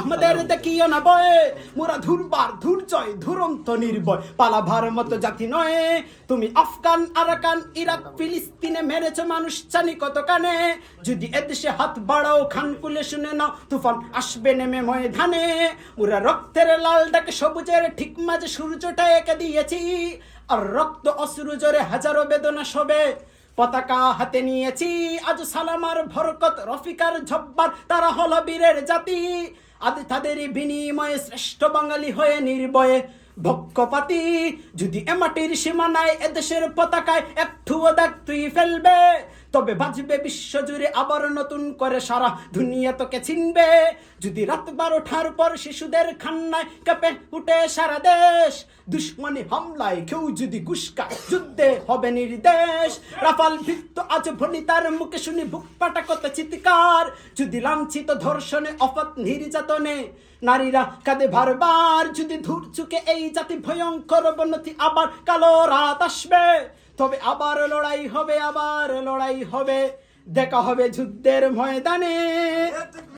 আমাদের দেখিও না বয়ে মোরা ধুরবার ধুরন্ত নির্ভয়। মতো জাতি নয়। তুমি আফগান, আরাকান, ইরাক, ফিলিস্তিনে মানুষ জানি কত কানে। যদি এদেশে হাত বাড়াও, খান শুনে নাও, তুফান আসবে নেমে ময়দানে। ওরা রক্তের লাল ডাকে, সবুজের ঠিক মাঝে সূর্যটা এঁকে দিয়েছি। আর রক্ত অশ্রু জোরে হাজারো বেদনা সবে। পতাকা হাতে নিয়েছি। আজ সালামার ভরকত রফিকার ঝব্বার তারা হল বীরের জাতি। আজ তাদেরই বিনিময়ে শ্রেষ্ঠ বাঙালি হয়ে নির্ভয়ে ভক্ষপাতি। যদি এ মাটির সীমানায় এদেশের পতাকায় একটুও দাগ তুই ফেলবে তবে বাজবে বিশ্ব জুড়ে আবার নতুন করে সারা। দুনিয়া তোকে চিনবে। যদি রাত বারোটার পর শিশুদের খান্নায় কেঁপে উঠে সারা দেশ, দুশ্মনী হামলায় কেউ যদি গুস্কা, যুদ্ধে হবে নির্দেশ। রাফাল ভিত্ত আজ ভনিতার মুখে শুনি বুক পাটা কত চিৎকার। যদি লাঞ্ছিত ধর্ষণে, অপত নির্যাতনে নারীরা কাঁদে বারবার। যদি ধূর চুকে এই জাতি ভয়ঙ্কর অবনতি, আবার কালো রাত আসবে। তবে আবার লড়াই হবে আবার লড়াই হবে। দেখা হবে যুদ্ধের ময়দানে।